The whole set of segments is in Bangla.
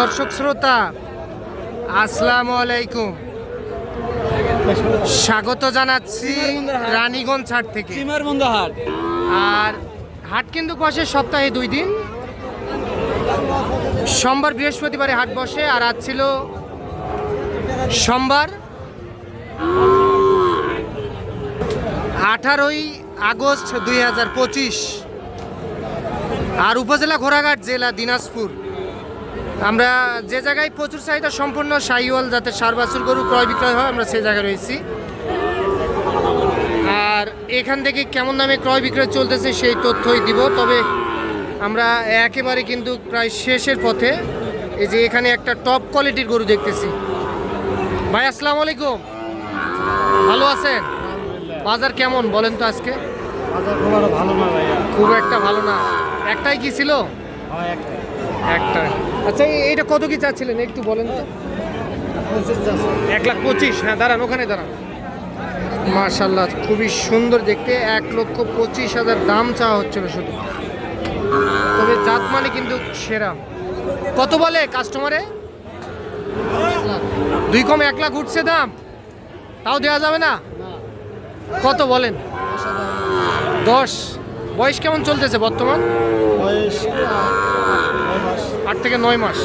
দর্শক শ্রোতা আসসালামু আলাইকুম। স্বাগত জানাচ্ছি রানীগঞ্জ হাট থেকে। হাট। আর হাট কিন্তু বসে সপ্তাহে দুই দিন। সোমবার বৃহস্পতিবারে হাট বসে আর আজ ছিল সোমবার আঠারোই আগস্ট দুই হাজার পঁচিশ। আর উপজেলা ঘোড়াঘাট জেলা দিনাজপুর। আমরা যে জায়গায় প্রচুর চাহিদা সম্পূর্ণ সাইওয়াল যাতে সার বাছুর গরু ক্রয় বিক্রয় হয় আমরা সেই জায়গায় রয়েছি। আর এখান থেকে কেমন দামে ক্রয় বিক্রয় চলতেছে সেই তথ্যই দিব তবে আমরা একেবারে কিন্তু প্রায় শেষের পথে এই যে এখানে একটা টপ কোয়ালিটির গরু দেখতেছি। ভাই আসসালামু আলাইকুম। ভালো আছেন? বাজার কেমন বলেন তো আজকে? বাজার খুব ভালো না খুব একটা ভালো না। একটাই কি ছিল? হয় একটা একটা আচ্ছা এইটা কত কি চাচ্ছিলেন? একটু বলেন তো। এক লাখ পঁচিশ। হ্যাঁ দাঁড়ান, ওখানে দাঁড়ান। মার্শাল্লাহ খুবই সুন্দর দেখতে। এক লক্ষ পঁচিশ হাজার দাম চাওয়া হচ্ছিল শুধু। তবে জাত মানে কিন্তু সেরা। কত বলে কাস্টমারে দুই কম এক লাখ উঠছে দাম। তাও দেওয়া যাবে না? কত বলেন? দশ। বয়স কেমন চলতেছে বর্তমান? বয়স আট থেকে নয় মাস।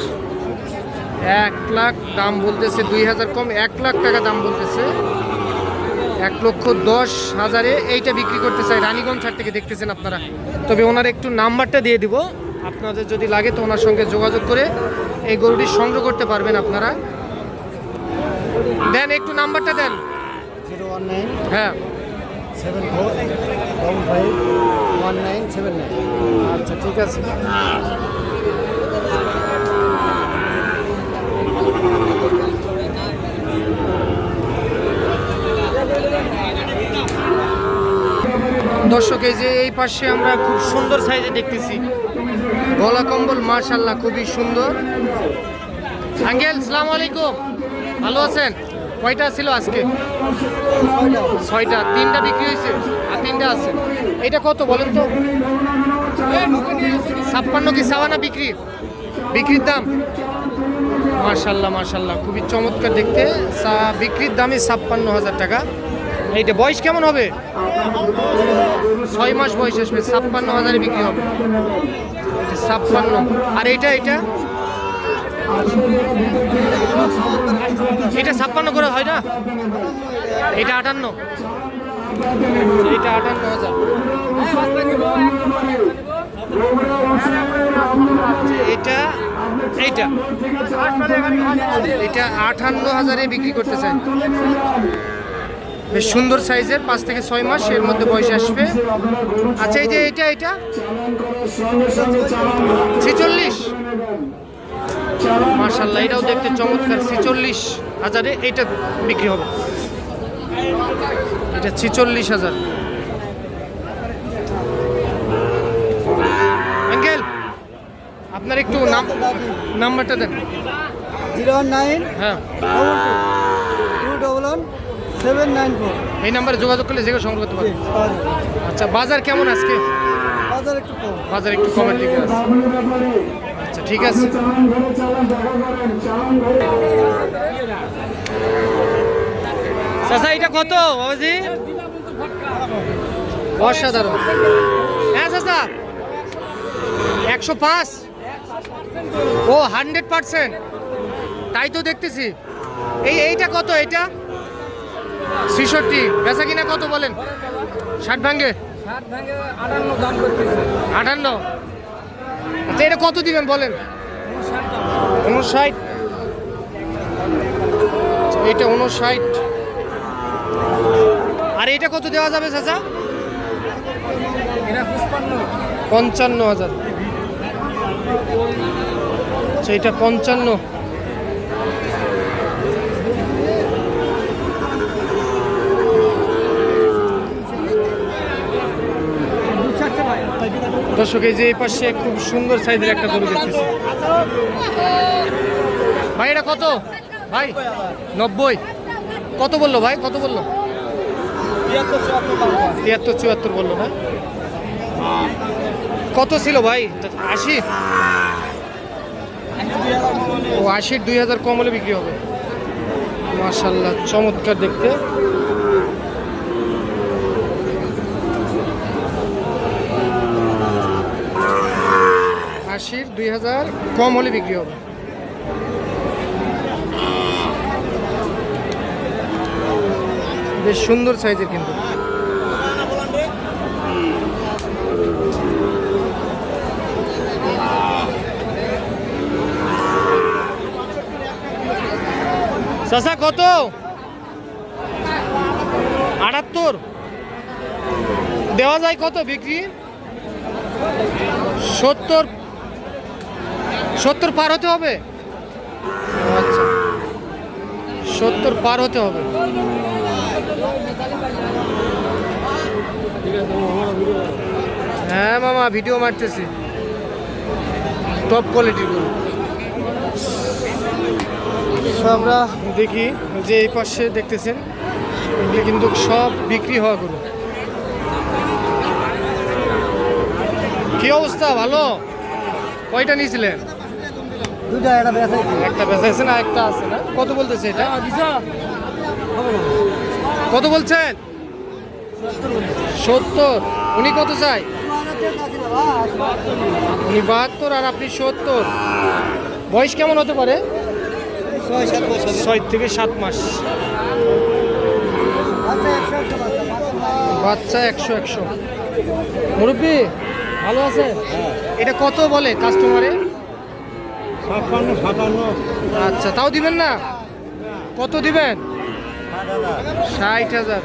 এক লাখ দাম বলতেছে দুই হাজার কম এক লাখ টাকা দাম বলতেছে। এক লক্ষ দশ হাজারে এইটা বিক্রি করতে চাই রানীগঞ্জ হাট থেকে দেখতেছেন আপনারা। তবে ওনার একটু নাম্বারটা দিয়ে দিব। আপনাদের যদি লাগে তো ওনার সঙ্গে যোগাযোগ করে এই গরুটি সংগ্রহ করতে পারবেন আপনারা। দেন একটু নাম্বারটা দেন। হ্যাঁ। আচ্ছা ঠিক আছে। দর্শক, এই যে এই পাশে আমরা খুব সুন্দর সাইজে দেখতেছি। গলা কম্বল মার্শাল্লাহ খুবই সুন্দর। আঙ্গেল, সালাম আলাইকুম। ভালো আছেন? কয়টা ছিল আজকে? ছয়টা। তিনটা বিক্রি হয়েছে আর তিনটা আছে। এটা কত বলেন তো? ছাপ্পান্ন কি সাবানা বিক্রি? বিক্রির দাম? মার্শাল্লাহ মার্শাল্লাহ খুবই চমৎকার দেখতে। বিক্রির দামই ছাপ্পান্ন হাজার টাকা। এইটা বয়স কেমন হবে? ছয় মাস বয়স আসবে, ছাপ্পান্ন হাজারে বিক্রি হবে। এটা ছাপ্পান্ন। আর এইটা এটা? এটা ছাপ্পান্ন করে হয় না? এটা আটান্ন। এটা আটান্ন হাজার। এটা, এইটা। এটা আটান্ন হাজারে বিক্রি করতে চাই। বেশ সুন্দর সাইজের পাঁচ থেকে ছয় মাস এর মধ্যে বয়স আসবে। আচ্ছা এই যে এটা এটা? ছেচল্লিশ? মার্শাল্লাহ এটাও দেখতে চমৎকার ছেচল্লিশ হাজারে এইটা বিক্রি হবে। এটা ছেচল্লিশ হাজার। আঙ্কেল আপনার একটু নাম নাম্বারটা দেন। জিরো নাইন হ্যাঁ। Seven nine four. এই নাম্বারে যোগাযোগ করলে যেগুলো সংগ্রহ করতে পারবেন আচ্ছা বাজার কেমন আজকে? বাজার একটু কম। বাজার একটু কমের দিকে আছে। আচ্ছা ঠিক আছে। চাচা এটা কত বাবাজি? অসাধারণ। হ্যাঁ চাচা। একশো পাঁচ? ও হান্ড্রেড পার্সেন্ট। তাই তো দেখতেছি। এই এইটা কত এইটা? ছেষট্টি। বেচা কিনা কত বলেন? ষাট ভাঙ্গে? আটান্ন আচ্ছা এটা কত দিবেন বলেন? উনষাট আচ্ছা, এইটা উনষাট আর এটা কত দেওয়া যাবে চাচা? পঞ্চান্ন হাজার। আচ্ছা এটা পঞ্চান্ন। দর্শক, এই যে এই পাশে খুব সুন্দর সাইজের একটা গরু দেখতেছি। ভাই, এটা কত? ভাই, নব্বই। কত বলল ভাই? কত বলল? তিয়াত্তর, চুয়াত্তর বলল না? কত ছিল ভাই? আশি? ও, আশির দুই হাজার কম হলে বিক্রি হবে। মাশাল্লাহ, চমৎকার দেখতে। আশির দুই হাজার কম হলে বিক্রি হবে। বেশ সুন্দর সাইজের কিন্তু। চাচা, কত? আটাত্তর। দেওয়া যায় কত বিক্রি? সত্তর সত্তর পার হতে হবে? আচ্ছা। সত্তর পার হতে হবে। হ্যাঁ মামা, ভিডিও মারতেছি। টপ কোয়ালিটির গরু। আমরা দেখি যে এই পাশে দেখতেছেন, এগুলি কিন্তু সব বিক্রি হওয়া গরু। কি অবস্থা? ভালো? কয়টা নিয়েছিলেন? দুটা একটা বেচা একটা না একটা আছে না? কত বলতেছে এটা? কত বলছেন? সত্তর উনি কত চাই উনি বাহাত্তর আর আপনি সত্তর। বয়স কেমন হতে পারে? ছয় থেকে সাত মাস। বাচ্চা একশো একশো মুরব্বী ভালো আছে? এটা কত বলে কাস্টমারে? আচ্ছা তাও দিবেন না? কত দিবেন? ষাট হাজার।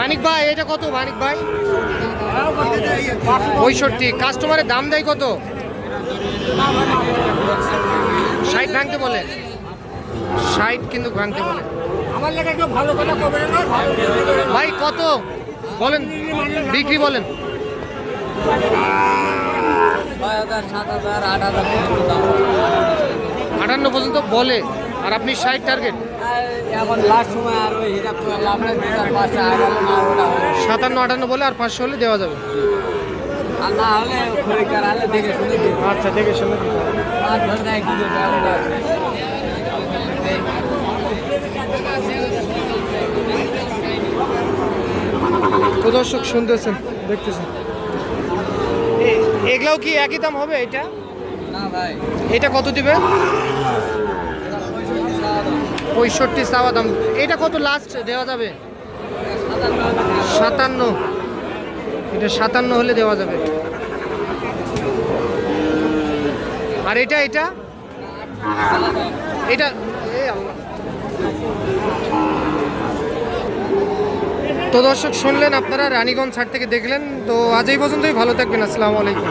মানিক ভাই, এটা কত মানিক ভাই? পঁয়ষট্টি। কাস্টমারের দাম দেয় কত? ষাট ভাঙতে বলে। ষাট কিন্তু ভাঙতে বলে। আমার লেখা একটু ভালো কথা কবে না ভাই কত? বলেন বিক্রি বলেন। আটান্ন পর্যন্ত বলে আর আপনি ষাট টার্গেট। সাতান্ন আটান্ন বলে আর পাঁচশো হলে দেওয়া যাবে। আচ্ছা দেখে শুনে দর্শক শুনতেছেন দেখতেছেন। এ- এগুলাও কি একই দাম হবে এটা? এটা কত দিবে? পঁয়ষট্টি চাওয়া দাম। এটা কত লাস্ট দেওয়া যাবে? সাতান্ন। এটা সাতান্ন হলে দেওয়া যাবে। আর এটা এটা? এটা তো দর্শক, শুনলেন আপনারা রানীগঞ্জ ছাড় থেকে দেখলেন। তো আজ এই পর্যন্তই, ভালো থাকবেন, আসসালামু আলাইকুম।